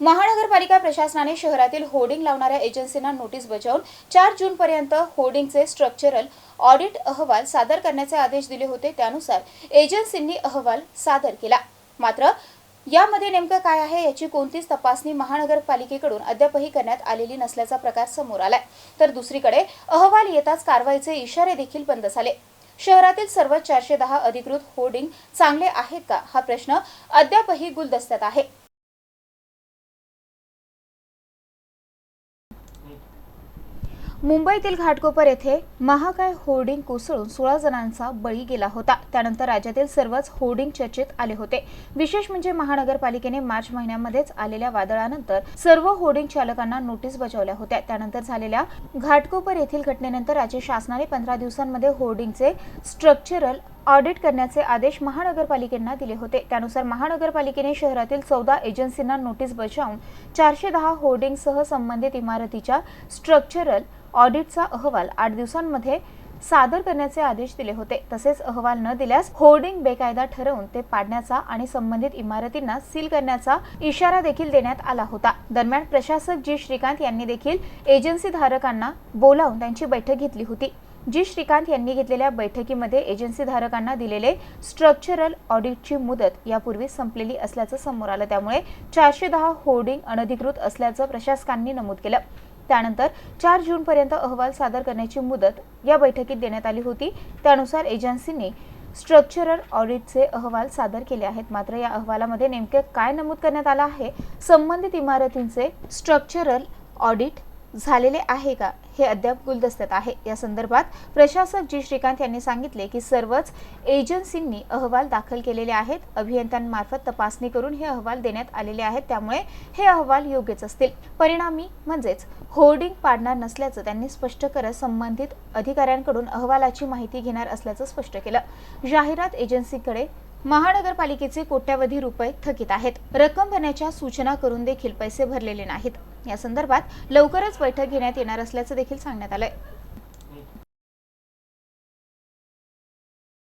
महानगरपालिका प्रशासनाने शहरातील होर्डिंग लावणाऱ्या एजन्सींना नोटीस बजावून चार जूनपर्यंत होर्डिंगचे स्ट्रक्चरल ऑडिट अहवाल सादर करण्याचे आदेश दिले होते. त्यानुसार एजन्सींनी अहवाल सादर केला. मात्र यामध्ये नेमकं काय आहे याची कोणतीच तपासणी महानगरपालिकेकडून अद्यापही करण्यात आलेली नसल्याचा प्रकार समोर आलाय. तर दुसरीकडे अहवाल येताच कारवाईचे इशारे देखील बंद झाले. शहरातील सर्व चारशे दहा अधिकृत होर्डिंग चांगले आहेत का? हा प्रश्न अद्यापही गुलदस्त्यात आहे. मुंबईतील घाटकोपर येथे महाकाय होर्डिंग कोसळून सोळा जणांचा बळी गेला होता. त्यानंतर राज्यातील सर्वच होर्डिंग चर्चेत आले होते. विशेष म्हणजे महानगरपालिकेने मार्च महिन्यामध्येच आलेल्या वादळानंतर सर्व होर्डिंग चालकांना नोटीस बजावल्या होत्या. त्यानंतर झालेल्या घाटकोपर येथील घटनेनंतर राज्य शासनाने पंधरा दिवसांमध्ये होर्डिंगचे स्ट्रक्चरल ऑडिट करण्याचे आदेश महानगरपालिकेंना दिले होते. त्यानुसार महानगरपालिकेने शहरातील चौदा एजन्सींना नोटीस बजावून चारशे दहा होर्डिंगसह संबंधित इमारतीच्या स्ट्रक्चरल ऑडिटचा अहवाल आठ दिवसांमध्ये सादर करण्याचे आदेश दिले होते. तसेच अहवाल न दिल्यास होर्डिंग बेकायदा ठरवून ते पाडण्याचा आणि संबंधित इमारतींना सील करण्याचा इशारा देखील देण्यात आला होता. दरम्यान प्रशासक जी. श्रीकांत यांनी देखील एजन्सी धारकांना बोलावून त्यांची बैठक घेतली होती. जी श्रीकांत यांनी घेतलेल्या बैठकीमध्ये एजन्सी धारकांना दिलेले स्ट्रक्चरल ऑडिटची मुदत यापूर्वी संपलेली असल्याचं समोर आलं. त्यामुळे चारशे दहा होर्डिंग अनधिकृत असल्याचं प्रशासकांनी नमूद केलं. त्यानंतर चार जूनपर्यंत अहवाल सादर करण्याची मुदत या बैठकीत देण्यात आली होती. त्यानुसार एजन्सीने स्ट्रक्चरल ऑडिटचे अहवाल सादर केले आहेत. मात्र या अहवालामध्ये नेमके काय नमूद करण्यात आलं आहे? संबंधित इमारतींचे स्ट्रक्चरल ऑडिट झालेले आहे का? हे अद्याप गुलदस्त्यात आहे. या संदर्भात प्रशासक जी. श्रीकांत यांनी सांगितले की सर्वच एजन्सींनी अहवाल दाखल केलेले आहेत. अभियंत्यांमार्फत तपासणी करून हे अहवाल देण्यात आलेले आहेत. त्यामुळे हे अहवाल योग्यच असतील. परिणामी म्हणजेच होर्डिंग पाडणार नसल्याचं त्यांनी स्पष्ट करत संबंधित अधिकाऱ्यांकडून अहवालाची माहिती घेणार असल्याचं स्पष्ट केलं. जाहिरात एजन्सीकडे महानगरपालिकेचे कोट्यावधी रुपये थकीत आहेत. रक्कम भरण्याच्या सूचना करून देखील पैसे भरलेले नाहीत. या संदर्भात लवकरच बैठक घेण्यात येणार असल्याचं देखील सांगण्यात आलंय.